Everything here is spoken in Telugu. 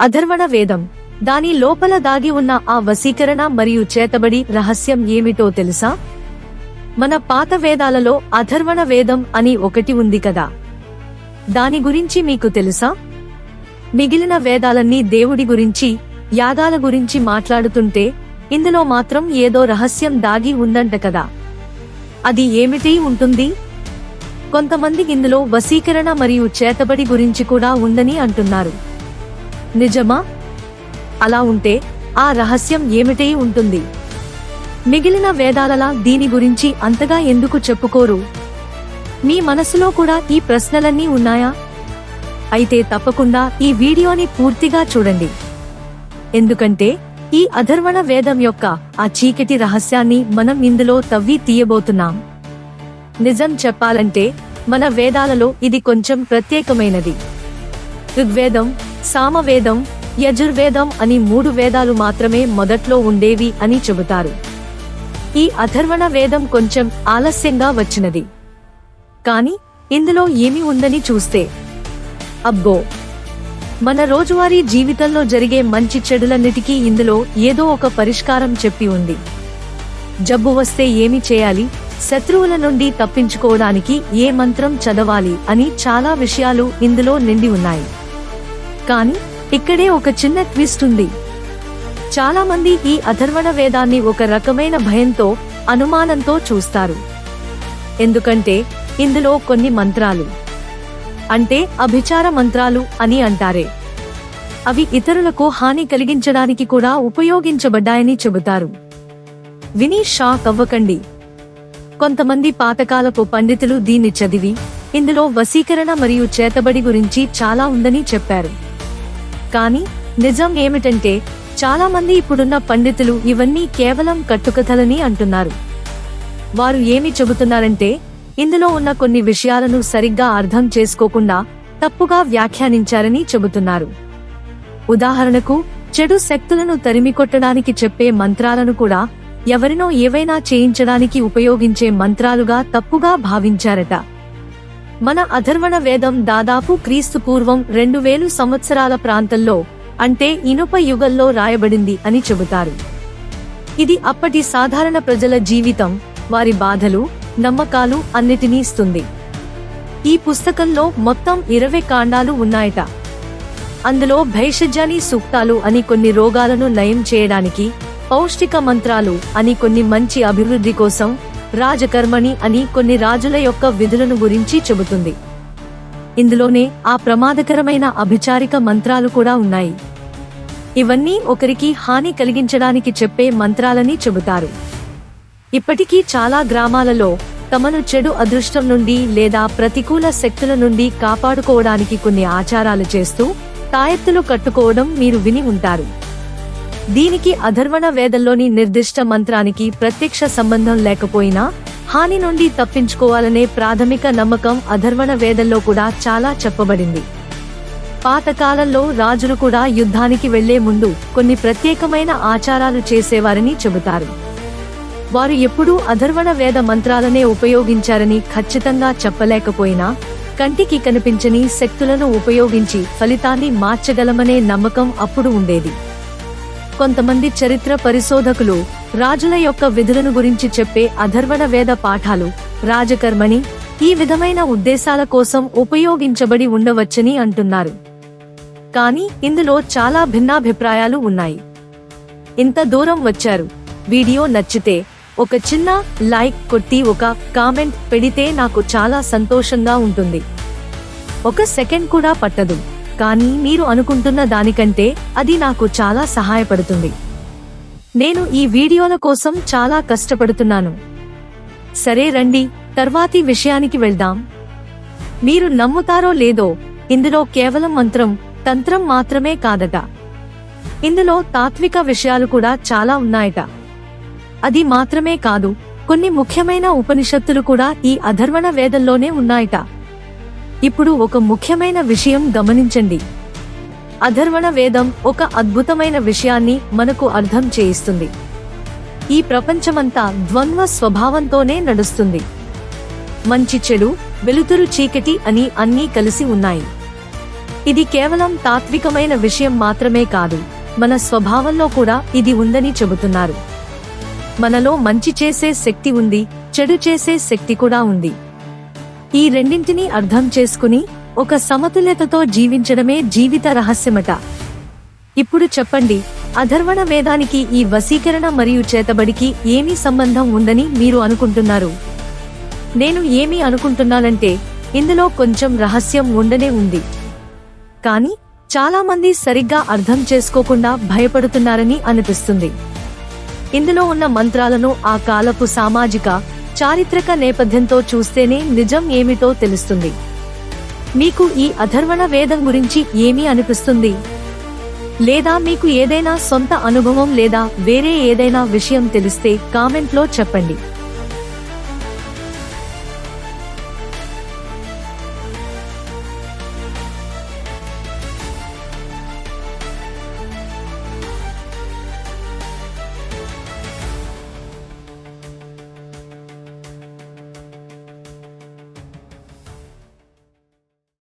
అధర్వణ వేదం. దాని లోపల దాగి ఉన్న ఆ వశీకరణ మరియు చేతబడి రహస్యం ఏమిటో తెలుసా? మన పాత వేదాలలో అధర్వణ వేదం అని ఒకటి ఉంది కదా. దాని గురించి మీకు తెలుసా? మిగిలిన వేదాలన్నీ దేవుడి గురించి యాగాల గురించి మాట్లాడుతుంటే ఇందులో మాత్రం ఏదో రహస్యం దాగి ఉందంట కదా. అది ఏమిటి ఉంటుంది? కొంతమంది ఇందులో వశీకరణ మరియు చేతబడి గురించి కూడా ఉందని అంటున్నారు. నిజమా? అలా ఉంటే ఆ రహస్యం ఏమిటై ఉంటుంది? మిగిలిన వేదాలలా దీని గురించి అంతగా ఎందుకు చెప్పుకోరు? మీ మనసులో కూడా ఈ ప్రశ్నలన్నీ ఉన్నాయా? అయితే తప్పకుండా ఈ వీడియోని పూర్తిగా చూడండి. ఎందుకంటే ఈ అధర్వణ వేదం యొక్క ఆ చీకటి రహస్యాన్ని మనం ఇందులో తవ్వి తీయబోతున్నాం. నిజం చెప్పాలంటే మన వేదాలలో ఇది కొంచెం ప్రత్యేకమైనది. ఋగ్వేదం సామవేదం యజుర్వేదం అని మూడు వేదాలు మాత్రమే మొదట్లో ఉండేవి అని చెబుతారు. ఈ అథర్వణ వేదం కొంచెం ఆలస్యంగా వచ్చినది. కాని ఇందులో ఏమి ఉందని చూస్తే అబ్బో! మన రోజువారీ జీవితంలో జరిగే మంచి చెడులన్నిటికీ ఇందులో ఏదో ఒక పరిష్కారం చెప్పి ఉంది. జబ్బు వస్తే ఏమి చేయాలి? శత్రువుల నుండి తప్పించుకోవడానికి ఏ మంత్రం చదవాలి అని చాలా విషయాలు ఇందులో నిండి ఉన్నాయి. కానీ ఇక్కడే ఒక చిన్న ట్విస్ట్ ఉంది. చాలా మంది ఈ అథర్వణ వేదాన్ని ఒక రకమైన భయంతో అనుమానంతో చూస్తారు. ఎందుకంటే ఇందులో కొన్ని మంత్రాలు. అంటే అభిచార మంత్రాలు అని అంటారే. అవి ఇతరులకు హాని కలిగించడానికి కూడా ఉపయోగించబడ్డాయని చెబుతారు. విని షాక్ అవ్వకండి. కొంతమంది పాతకాలపు పండితులు దీన్ని చదివి ఇందులో వశీకరణ మరియు చేతబడి గురించి చాలా ఉందని చెప్పారు. కానీ నిజం ఏమిటంటే చాలా మంది ఇప్పుడున్న పండితులు ఇవన్నీ కేవలం కట్టుకథలని అంటున్నారు. వారు ఏమి చెబుతున్నారంటే ఇందులో ఉన్న కొన్ని విషయాలను సరిగ్గా అర్థం చేసుకోకుండా తప్పుగా వ్యాఖ్యానించారని చెబుతున్నారు. ఉదాహరణకు చెడు శక్తులను తరిమికొట్టడానికి చెప్పే మంత్రాలను కూడా ఎవరినో ఏవైనా చేయించడానికి ఉపయోగించే మంత్రాలుగా తప్పుగా భావించారట. మన అధర్వణ వేదం దాదాపు క్రీస్తు పూర్వం రెండు వేలు సంవత్సరాల ప్రాంతంలో అంటే ఇనుప యుగంలో రాయబడింది అని చెబుతారు. ఇది అప్పటి సాధారణ ప్రజల జీవితం వారి బాధలు నమ్మకాలు అన్నిటినీ ఇస్తుంది. ఈ పుస్తకంలో మొత్తం ఇరవై కాండాలు ఉన్నాయట. అందులో భైషజ్యాని సూక్తాలు అని కొన్ని రోగాలను నయం చేయడానికి పౌష్టిక మంత్రాలు అని కొన్ని మంచి అభివృద్ధి కోసం రాజకర్మణి అని కొన్ని రాజుల యొక్క విధులను గురించి చెబుతుంది. ఇందులోనే ఆ ప్రమాదకరమైన అభిచారిక మంత్రాలు కూడా ఉన్నాయి. ఇవన్నీ ఒకరికి హాని కలిగించడానికి చెప్పే మంత్రాలని చెబుతారు. ఇప్పటికీ చాలా గ్రామాలలో తమను చెడు అదృష్టం నుండి లేదా ప్రతికూల శక్తుల నుండి కాపాడుకోవడానికి కొన్ని ఆచారాలు చేస్తూ తాయెత్తులు కట్టుకోవడం మీరు విని ఉంటారు. దీనికి అధర్వణ వేదంలోని నిర్దిష్ట మంత్రానికి ప్రత్యక్ష సంబంధం లేకపోయినా హాని నుండి తప్పించుకోవాలనే ప్రాథమిక నమ్మకం అధర్వణ వేదంలో కూడా చాలా చెప్పబడింది. పాతకాలంలో రాజులు కూడా యుద్ధానికి వెళ్ళే ముందు కొన్ని ప్రత్యేకమైన ఆచారాలు చేసేవారని చెబుతారు. వారు ఎప్పుడూ అధర్వణ వేద మంత్రాలనే ఉపయోగించారని ఖచ్చితంగా చెప్పలేకపోయినా కంటికి కనిపించని శక్తులను ఉపయోగించి ఫలితాన్ని మార్చగలమనే నమ్మకం అప్పుడు ఉండేది. కొంతమంది చరిత్ర పరిశోధకులు రాజుల యొక్క విధులను గురించి చెప్పే అధర్వణ వేద పాఠాలు రాజకర్మని ఈ విధమైన ఉద్దేశాల కోసం ఉపయోగించబడి ఉండవచ్చని అంటున్నారు. కానీ ఇందులో చాలా భిన్నాభిప్రాయాలు ఉన్నాయి. ఇంత దూరం వచ్చారు. వీడియో నచ్చితే ఒక చిన్న లైక్ కొట్టి ఒక కామెంట్ పెడితే నాకు చాలా సంతోషంగా ఉంటుంది. ఒక సెకండ్ కూడా పట్టదు. కానీ మీరు అనుకుంటున్న దానికంటే అది నాకు చాలా సహాయపడుతుంది. నేను ఈ వీడియోల కోసం చాలా కష్టపడుతున్నాను. సరే రండి తర్వాతి విషయానికి వెళ్దాం. మీరు నమ్ముతారో లేదో ఇందులో కేవలం మంత్రం తంత్రం మాత్రమే కాదట. ఇందులో తాత్విక విషయాలు కూడా చాలా ఉన్నాయట. అది మాత్రమే కాదు కొన్ని ముఖ్యమైన ఉపనిషత్తులు కూడా ఈ అధర్వణ వేదంలోనే ఉన్నాయట. ఇప్పుడు ఒక ముఖ్యమైన విషయం గమనించండి. అధర్వణ వేదం ఒక అద్భుతమైన విషయాన్ని మనకు అర్థం చేయిస్తుంది. ఈ ప్రపంచమంతా ద్వంద్వ స్వభావంతోనే నడుస్తుంది. మంచి చెడు వెలుతురు చీకటి అని అన్నీ కలిసి ఉన్నాయి. ఇది కేవలం తాత్వికమైన విషయం మాత్రమే కాదు. మన స్వభావంలో కూడా ఇది ఉందని చెబుతున్నారు. మనలో మంచి చేసే శక్తి ఉంది చెడు చేసే శక్తి కూడా ఉంది. ఈ రెండింటినీ అర్థం చేసుకుని ఒక సమతుల్యతతో జీవించడమే జీవిత రహస్యమట. ఇప్పుడు చెప్పండి అధర్వణ వేదానికి ఈ వశీకరణ మరియు చేతబడికి ఏమీ సంబంధం ఉందని మీరు అనుకుంటున్నారు? నేను ఏమి అనుకుంటున్నానంటే ఇందులో కొంచెం రహస్యం ఉండనే ఉంది. కానీ చాలా మంది సరిగ్గా అర్థం చేసుకోకుండా భయపడుతున్నారని అనిపిస్తుంది. ఇందులో ఉన్న మంత్రాలను ఆ కాలపు సామాజిక చారిత్రక నేపథ్యంతో చూస్తేనే నిజం ఏమిటో తెలుస్తుంది. మీకు ఈ అధర్వణ వేదం గురించి ఏమి అనిపిస్తుంది? లేదా మీకు ఏదైనా సొంత అనుభవం లేదా వేరే ఏదైనా విషయం తెలిస్తే కామెంట్లో చెప్పండి.